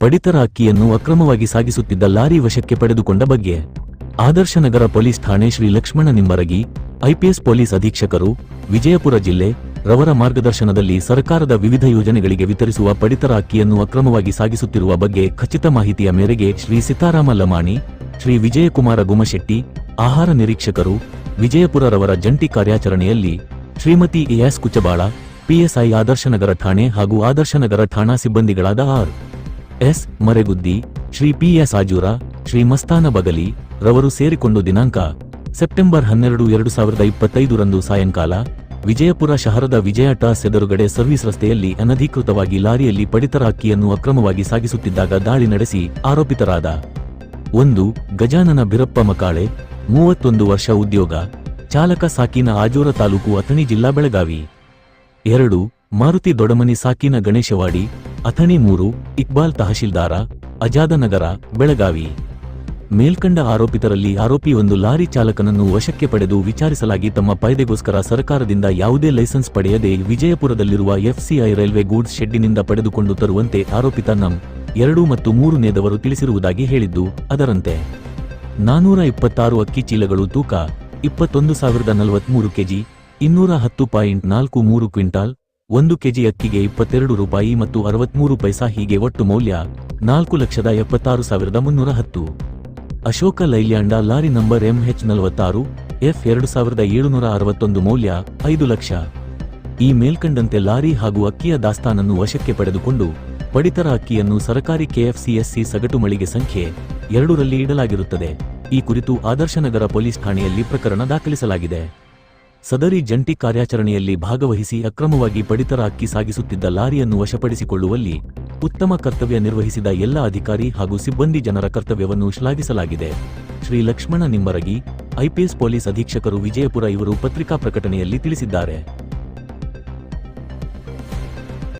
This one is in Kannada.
ಪಡಿತರ ಅಕ್ಕಿಯನ್ನು ಅಕ್ರಮವಾಗಿ ಸಾಗಿಸುತ್ತಿದ್ದ ಲಾರಿ ವಶಕ್ಕೆ ಪಡೆದುಕೊಂಡ ಬಗ್ಗೆ. ಆದರ್ಶನಗರ ಪೊಲೀಸ್ ಠಾಣೆ ಶ್ರೀ ಲಕ್ಷ್ಮಣ ನಿಂಬರಗಿ ಐಪಿಎಸ್ ಪೊಲೀಸ್ ಅಧೀಕ್ಷಕರು, ವಿಜಯಪುರ ಜಿಲ್ಲೆ, ರವರ ಮಾರ್ಗದರ್ಶನದಲ್ಲಿ ಸರ್ಕಾರದ ವಿವಿಧ ಯೋಜನೆಗಳಿಗೆ ವಿತರಿಸುವ ಪಡಿತರ ಅಕ್ಕಿಯನ್ನು ಅಕ್ರಮವಾಗಿ ಸಾಗಿಸುತ್ತಿರುವ ಬಗ್ಗೆ ಖಚಿತ ಮಾಹಿತಿಯ ಮೇರೆಗೆ ಶ್ರೀ ಸೀತಾರಾಮ ಲಮಾಣಿ, ಶ್ರೀ ವಿಜಯಕುಮಾರ ಗುಮಶೆಟ್ಟಿ, ಆಹಾರ ನಿರೀಕ್ಷಕರು, ವಿಜಯಪುರ ರವರ ಜಂಟಿ ಕಾರ್ಯಾಚರಣೆಯಲ್ಲಿ ಶ್ರೀಮತಿ ಎಎಸ್ ಕುಚಬಾಳ ಪಿಎಸ್ಐ ಆದರ್ಶನಗರ ಠಾಣೆ ಹಾಗೂ ಆದರ್ಶನಗರ ಠಾಣಾ ಸಿಬ್ಬಂದಿಗಳಾದ R. S. Mareguddi, Shri P. S. Ajur, Shri Mastana Bagali ರವರು ಸೇರಿಕೊಂಡು ದಿನಾಂಕ ಸೆಪ್ಟೆಂಬರ್ ಹನ್ನೆರಡು, ಎರಡು ಸಾವಿರದ ಇಪ್ಪತ್ತೈದರಂದು ಸಾಯಂಕಾಲ ವಿಜಯಪುರ ಶಹರದ ವಿಜಯ ಟಾಸ್ ಎದುರುಗಡೆ ಸರ್ವಿಸ್ ರಸ್ತೆಯಲ್ಲಿ ಅನಧಿಕೃತವಾಗಿ ಲಾರಿಯಲ್ಲಿ ಪಡಿತರ ಅಕ್ಕಿಯನ್ನು ಅಕ್ರಮವಾಗಿ ಸಾಗಿಸುತ್ತಿದ್ದಾಗ ದಾಳಿ ನಡೆಸಿ ಆರೋಪಿತರಾದ ಒಂದು ಗಜಾನನ ಬಿರಪ್ಪ ಮಕಾಳೆ, ಮೂವತ್ತೊಂದು ವರ್ಷ ಉದ್ಯೋಗ, ಚಾಲಕ ಸಾಕಿನ ಆಜೂರ ತಾಲೂಕು ಅಥಣಿ ಜಿಲ್ಲಾ ಬೆಳಗಾವಿ. ಎರಡು ಮಾರುತಿ ದೊಡಮನಿ ಸಾಕಿನ ಗಣೇಶವಾಡಿ ಅಥಣಿ ಮೂರು, ಇಕ್ಬಾಲ್ ತಹಶೀಲ್ದಾರ, ಅಜಾದನಗರ, ಬೆಳಗಾವಿ. ಮೇಲ್ಕಂಡ ಆರೋಪಿತರಲ್ಲಿ ಆರೋಪಿ ಒಂದು ಲಾರಿ ಚಾಲಕನನ್ನು ವಶಕ್ಕೆ ಪಡೆದು ವಿಚಾರಿಸಲಾಗಿ ತಮ್ಮ ಫಾಯ್ದೆಗೋಸ್ಕರ ಸರ್ಕಾರದಿಂದ ಯಾವುದೇ ಲೈಸೆನ್ಸ್ ಪಡೆಯದೆ ವಿಜಯಪುರದಲ್ಲಿರುವ ಎಫ್ಸಿಐ ರೈಲ್ವೆ ಗೂಡ್ಸ್ ಶೆಡ್ಡಿನಿಂದ ಪಡೆದುಕೊಂಡು ತರುವಂತೆ ಆರೋಪಿತ ನಂ ಎರಡು ಮತ್ತು ಮೂರನೇದವರು ತಿಳಿಸಿರುವುದಾಗಿ ಹೇಳಿದ್ದು, ಅದರಂತೆ. ನಾನೂರ ಇಪ್ಪತ್ತಾರು ಅಕ್ಕಿ ಚೀಲಗಳು ತೂಕ, ಇಪ್ಪತ್ತೊಂದು ಸಾವಿರದ ನಲವತ್ಮೂರು ಕೆಜಿ, ಇನ್ನೂರ ಹತ್ತು ಪಾಯಿಂಟ್ ನಾಲ್ಕು ಮೂರು ಕ್ವಿಂಟಾಲ್ ಒಂದು ಕೆಜಿ ಅಕ್ಕಿಗೆ ಇಪ್ಪತ್ತೆರಡು ರೂಪಾಯಿ ಮತ್ತು ಅರವತ್ಮೂರು ಪೈಸಾ ಹೀಗೆ ಒಟ್ಟು ಮೌಲ್ಯ ನಾಲ್ಕು ಲಕ್ಷದ ಎಪ್ಪತ್ತಾರು ಸಾವಿರದ ಮುನ್ನೂರ ಹತ್ತು. Ashok Leyland lorry number MH ನಲವತ್ತಾರು, ಎಫ್ ಎರಡು ಸಾವಿರದ ಏಳುನೂರ ಅರವತ್ತೊಂದು ಮೌಲ್ಯ ಐದು ಲಕ್ಷ. ಈ ಮೇಲ್ಕಂಡಂತೆ ಲಾರಿ ಹಾಗೂ ಅಕ್ಕಿಯ ದಾಸ್ತಾನನ್ನು ವಶಕ್ಕೆ ಪಡೆದುಕೊಂಡು ಪಡಿತರ ಅಕ್ಕಿಯನ್ನು ಸರಕಾರಿ ಕೆಎಫ್ಸಿಎಸ್ಸಿ ಸಗಟು ಮಳಿಗೆ ಸಂಖ್ಯೆ ಎರಡರಲ್ಲಿ ಇಡಲಾಗಿರುತ್ತದೆ. ಈ ಕುರಿತು ಆದರ್ಶನಗರ ಪೊಲೀಸ್ ಠಾಣೆಯಲ್ಲಿ ಪ್ರಕರಣ ದಾಖಲಿಸಲಾಗಿದೆ. ಸದರಿ ಜಂಟಿ ಕಾರ್ಯಾಚರಣೆಯಲ್ಲಿ ಭಾಗವಹಿಸಿ ಅಕ್ರಮವಾಗಿ ಪಡಿತರ ಅಕ್ಕಿ ಸಾಗಿಸುತ್ತಿದ್ದ ಲಾರಿಯನ್ನು ವಶಪಡಿಸಿಕೊಳ್ಳುವಲ್ಲಿ ಉತ್ತಮ ಕರ್ತವ್ಯ ನಿರ್ವಹಿಸಿದ ಎಲ್ಲ ಅಧಿಕಾರಿ ಹಾಗೂ ಸಿಬ್ಬಂದಿ ಜನರ ಕರ್ತವ್ಯವನ್ನು ಶ್ಲಾಘಿಸಲಾಗಿದೆ. ಶ್ರೀ ಲಕ್ಷ್ಮಣ ನಿಮ್ಮರಗಿ ಐಪಿಎಸ್ ಪೊಲೀಸ್ ಅಧೀಕ್ಷಕರು ವಿಜಯಪುರ ಇವರು ಪತ್ರಿಕಾ ಪ್ರಕಟಣೆಯಲ್ಲಿ ತಿಳಿಸಿದ್ದಾರೆ.